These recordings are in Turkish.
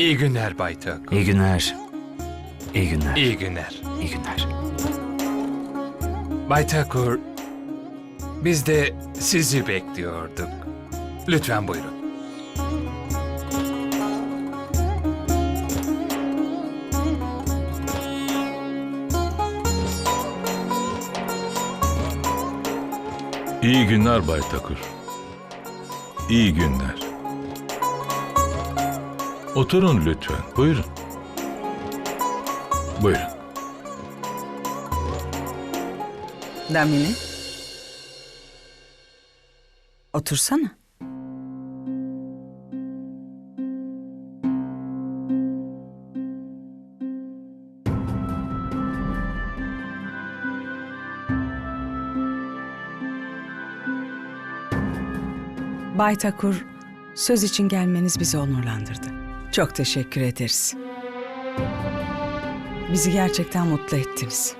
İyi günler Bay Tak. İyi günler. İyi günler. İyi günler. İyi günler. Bay Takur, biz de sizi bekliyorduk. Lütfen buyurun. İyi günler Bay Takır. İyi günler. Oturun lütfen. Buyurun. Buyurun. Damini. Otursana. Bay Takur, söz için gelmeniz bizi onurlandırdı. Çok teşekkür ederiz. Bizi gerçekten mutlu ettiniz.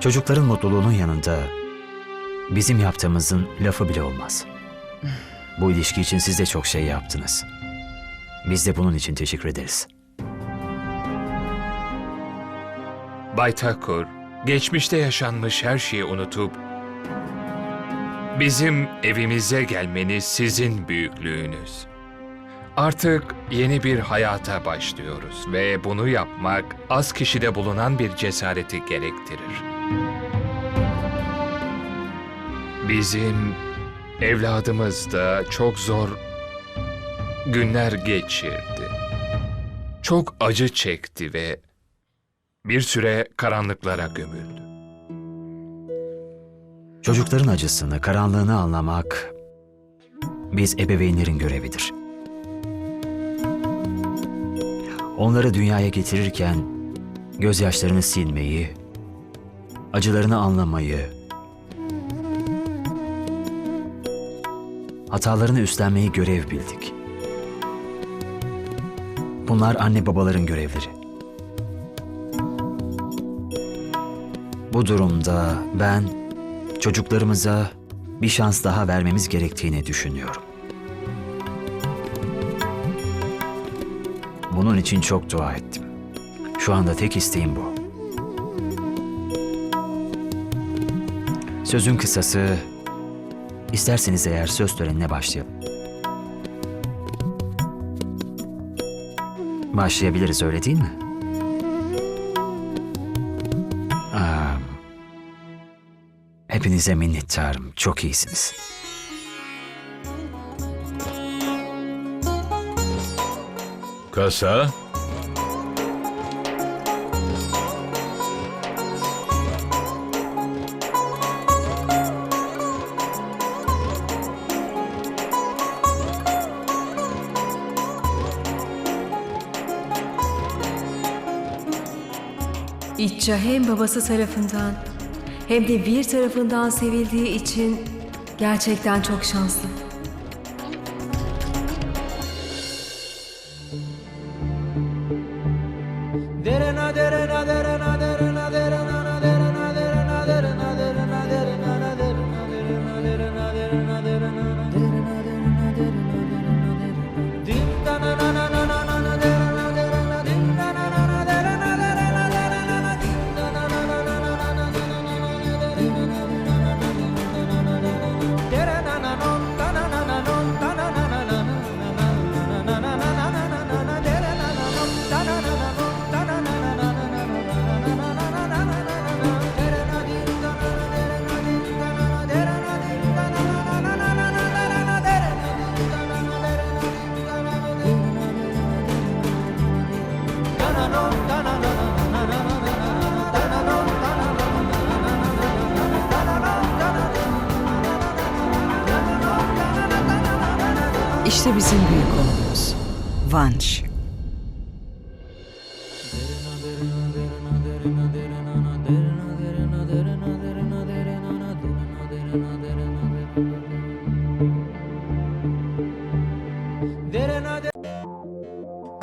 Çocukların mutluluğunun yanında bizim yaptığımızın lafı bile olmaz. Bu ilişki için siz de çok şey yaptınız. Biz de bunun için teşekkür ederiz. Bay Takur, geçmişte yaşanmış her şeyi unutup bizim evimize gelmeniz sizin büyüklüğünüz. Artık yeni bir hayata başlıyoruz ve bunu yapmak az kişide bulunan bir cesareti gerektirir. Bizim evladımız da çok zor günler geçirdi. Çok acı çekti ve bir süre karanlıklara gömüldü. Çocukların acısını, karanlığını anlamak biz ebeveynlerin görevidir. Onları dünyaya getirirken gözyaşlarını silmeyi, acılarını anlamayı, hatalarını üstlenmeyi görev bildik. Bunlar anne babaların görevleri. Bu durumda ben çocuklarımıza bir şans daha vermemiz gerektiğini düşünüyorum. Bunun için çok dua ettim. Şu anda tek isteğim bu. Sözün kısası, isterseniz eğer söz törenine başlayalım. Başlayabiliriz öyle değil mi? Aa, hepinize minnettarım. Çok iyisiniz. Kasa. İtça hem babası tarafından hem de bir tarafından sevildiği için gerçekten çok şanslı. Dere na dere İşte bizim büyük oğlumuz. Vanş.